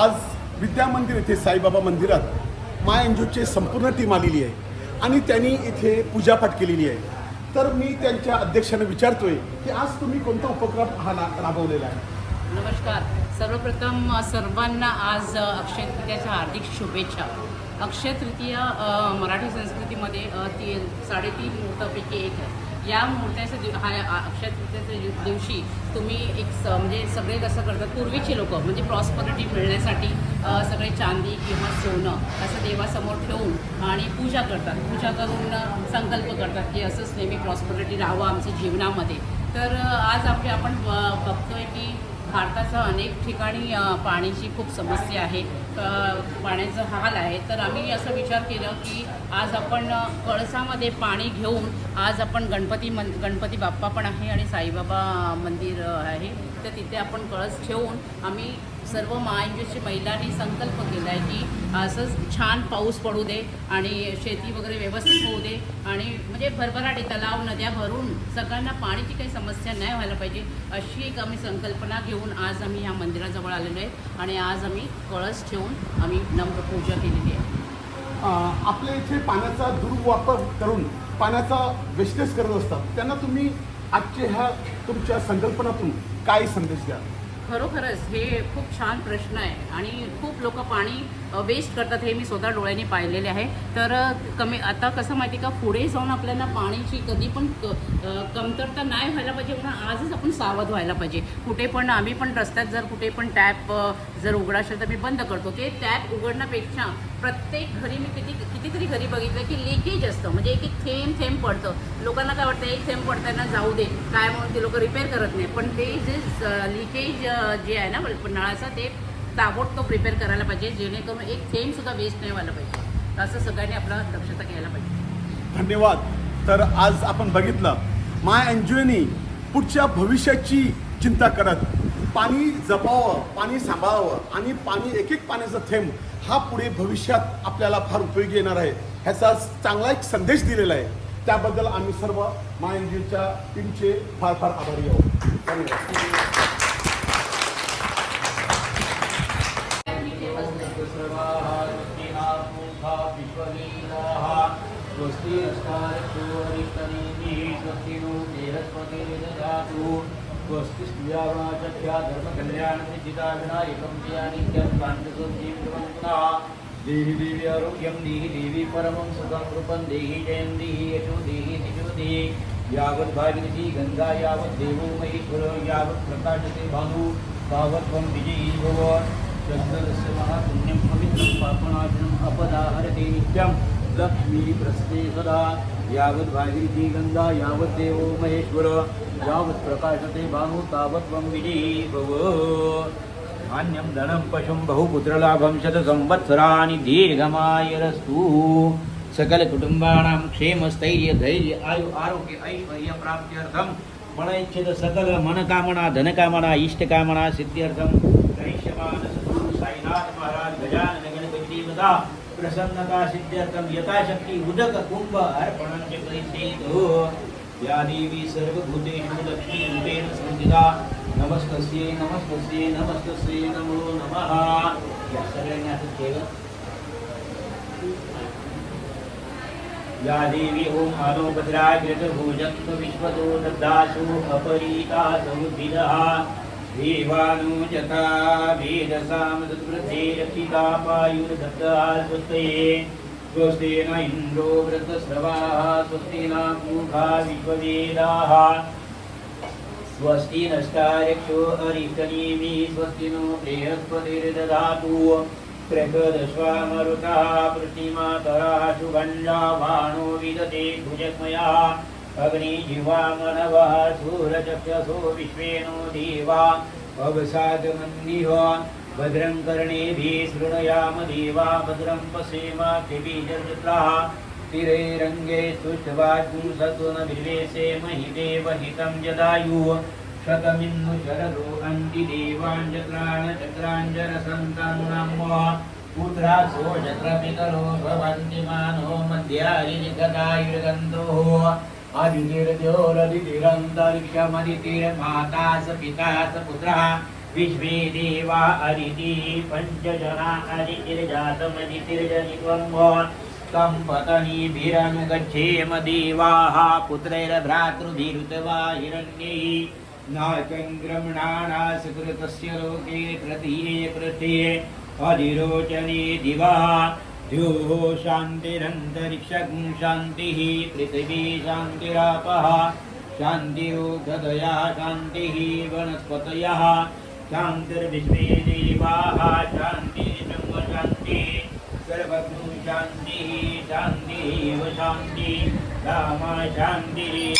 आज विद्या मंदिर येथे साईबाबा मंदिरात माय एनजीओची संपूर्ण टीम आलेली आहे आणि त्यांनी इथे पूजापाठ केलेली आहे. तर मी त्यांच्या अध्यक्षांना विचारतोय की आज तुम्ही कोणता उपक्रम हा राबवलेला आहे? नमस्कार. सर्वप्रथम सर्वांना आज अक्षय तृतीयाच्या हार्दिक शुभेच्छा. अक्षय तृतीया मराठी संस्कृतीमध्ये ती साडेतीन मुहूर्तापैकी एक आहे. या मुहूर्ताच्या दिव हा अक्षय तृतीयाच्या दिव- दिवशी तुम्ही एक स म्हणजे सगळे कसं करतात पूर्वीचे लोक म्हणजे प्रॉस्परिटी मिळण्यासाठी सगळे चांदी किंवा सोनं असं देवासमोर ठेवून आणि पूजा करतात. पूजा करून संकल्प करतात की असंच नेहमी प्रॉस्परिटी राहावं आमच्या जीवनामध्ये. तर आज आपले आपण बघतोय की भारताच्या अनेक ठिकाणी पाण्याची खूप समस्या आहे. पाण्याचा हाल आहे. तर आम्ही असं विचार केलं की आज आपण कळसामध्ये पाणी घेऊन आज आपण गणपती मन गणपती बाप्पा पण आहे आणि साईबाबा मंदिर आहे. तर तिथे आपण कळस ठेवून आम्ही सर्व महाएनजीओची महिलांनी संकल्प केला आहे की असंच छान पाऊस पडू दे आणि शेती वगैरे व्यवस्थित होऊ दे आणि म्हणजे भरभराटी तलाव नद्या भरून सगळ्यांना पाण्याची काही समस्या नाही व्हायला पाहिजे अशी एक आम्ही संकल्पना घेऊन आज आम्ही ह्या मंदिराजवळ आलेलो आहे आणि आज आम्ही कळस ठेवून आम्ही नम्र पूजा केलेली आहे. आपल्या इथे पाण्याचा दुर्वापर करून पाण्याचा वेस्टेज करत असतात. त्यांना तुम्ही आजच्या ह्या तुमच्या संकल्पनातून काय संदेश द्या खरोखरच हे खूप छान प्रश्न आहे आणि खूप लोक पाणी वेस्ट करतात हे मी स्वतः डोळ्यांनी पाहिलेले आहे. तर कमी आता कसं माहिती का पुढे जाऊन आपल्याला पाण्याची कधी पण क- कमतरता नाही व्हायला पाहिजे म्हणून आजच आपण सावध व्हायला पाहिजे. कुठे पण आम्ही पण रस्त्यात जर कुठे पण टॅप जर उघडा असेल तर मी बंद करतो. ते टॅप उघडण्यापेक्षा प्रत्येक घरी मी किती कितीतरी घरी बघितलं की लिकेज असतं. म्हणजे एक एक थेंब थेंब पडतं. लोकांना काय वाटतं एक थेंब पडताना जाऊ दे. काय म्हणून ते लोक रिपेअर करत नाही. पण ते जे लिकेज जे आहे ना नळाचं ते ताबडतोब प्रिपेअर करायला पाहिजे जेणेकरून एक सेमसुद्धा वेस्ट नाही व्हायला पाहिजे. असं सगळ्यांनी आपला दक्षता घ्यायला पाहिजे. धन्यवाद. तर आज आपण बघितलं माय एनजीओनी पुढच्या भविष्याची चिंता करत पाणी जपावं पाणी सांभाळावं आणि पाणी एक एक पाण्याचा थेंब हा पुढे भविष्यात आपल्याला फार उपयोगी येणार आहे. ह्याचा चांगला एक संदेश दिलेला आहे. त्याबद्दल आम्ही सर्व माय एनजीओच्या टीमचे फार फार आभारी आहोत. धन्यवाद. स्वस्ति स्त्रियावाचख्या धर्मकल्याणनिश्चिता विनायकं जया नित्यं पुनः। देहि देवी आरोग्यं देहि देवी परमं सुखं कृपं देहि जयं देहि यशो देहि दिशो देहि यावत् भागीरथी गङ्गा यावत् देवो महेश्वर यावत् प्रकाशते भानु तावत् त्वं विजयी भव। चन्द्रस्य महापुण्यं पवित्रं पापनाशनम् अपदाहरते नित्यं। लक्ष्मी प्रस्ते सदा। यावत् भागीरथी गङ्गा यावत् देवो महेश्वर यावत् प्रकाशते भानु तावत् त्वं विजयी भव धान्यं धनं पशुं बहुपुत्रलाभं शतसंवत्सराणि दीर्घमायरस्तु। सकलकुटुम्बाणां क्षेमस्थैर्य धैर्य आयु आरोग्य ऐश्वर्यप्राप्त्यर्थं मनैच्छित सकल मनकामना धनकामना इष्टकामना सिद्ध्यर्थं करिष्यमान सद्गुरु साईनाथ महाराज गजानन गणपती प्रसन्नता सिद्ध्यर्थं यथाशक्ती उदक कुंभ अर्पणं च करिष्येत् या देवी सर्वभूतेषु लक्ष्मीरूपेण संस्थिता नमस्तस्ये नमस्तस्ये नमस्तस्ये नमो नमः. या सगळ्यांनी असं केलं. या देवी ओम आलोपद्राग्रत भोजत्व विश्वतो ददासु अपरीता समुद्भिदः देवानुजता वेदसां तद्वृद्धे स्वस्तेन इन्द्रो वृतस्रवाः स्वस्ति न विश्ववेदाः। स्वस्ति नष्टारक्षो अरिष्टनेमि स्वस्ति नो बृहस्पतिर्दधातु प्रकदश्वामरुतः प्रतिमातरः सुगन्धावाणो विदते भुजग्मयः अग्निजिह्वामनवः सूरचक्षसो विश्वेनो देवा अवसादमन्दिह भद्रं कर्णेभिः शृणुयाम देवा भद्रं पश्येमाक्षिभिर्जत्राः स्थिरैरङ्गे स्तुष्टवाग्ं सत्त्वन विवेशे महि देवहितं जदायुः। शतमिन्नु शरदो अन्ति देवाञ्चक्राण चक्राञ्जरसन्तं पुत्रा सोषत्रपितरो भवन्ति मानो मध्यारिनिगदायुर्गन्धोः अदितिर्द्योरदितिरन्तरिक्षमदितिर्माता स पिता स पुत्रः विश्वे देवा अदिति पञ्चजना अदितिर्जातमदितिर्जनित्वं तं पतनीभिरनुगच्छेम देवाः पुत्रैर्भ्रातृभिरुतवा हिरण्यैः ग्रमणाना सुकृतस्य लोके कृतीये कृते अधिरोचने दिवा द्योः शान्तिरन्तरिक्षं शान्तिः पृथिवी शान्तिरापः शान्तिरोधदया शान्तिः वनस्पतयः शान्तिर्विश्वे देवाः शान्तिर्ब्रह्म शान्तिः सर्वज्ञ शान्तिः शान्तिः शान्तिः रामा शान्तिः।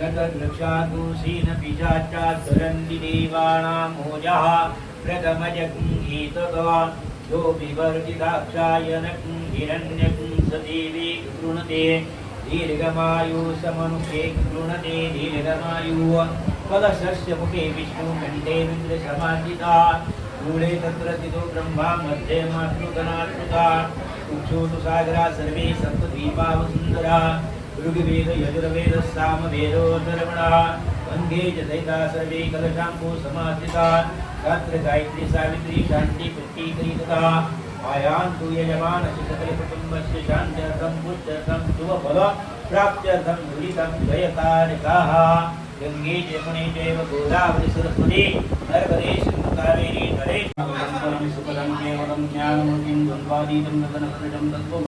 गतदृक्षादूषीन पिशाचाचरन्ति देवानां मोजः प्रथमजगृहीतः यो विवर्जिताक्षायनकं हिरण्यकुं स देवी कृणते दीर्घमायु समनुखे दीर्घमायुः कलशस्य मुखे विष्णुकण्ठे रुद्रसमाधिता मूले तत्र स्थितो ब्रह्मा मध्ये मातृगणात्मका उक्षोतु सागरा सर्वे सप्तद्वीपा वसुन्धरा ऋग्वेद यजुर्वेद सामवेदो धर्मणः वन्दे च दयिता सर्वे कलशाम्बो समाधिता। गात्र गायत्री सावित्री शान्ति प्रतीकरीतता आयान्तु यजमानस्य सकलकुटुम्बस्य शान्त्यर्थं पुष्टर्थं शुभफल प्राप्त्यर्थं दुरितं जयतारिकाः गङ्गे च पुणे चैव गोदावरी सरस्वती नर्मदे सिन्धुकावेरी नरे सुपदं केवलं ज्ञानमूर्तिं द्वन्द्वादीतं गगनप्रजं तत्त्वम्।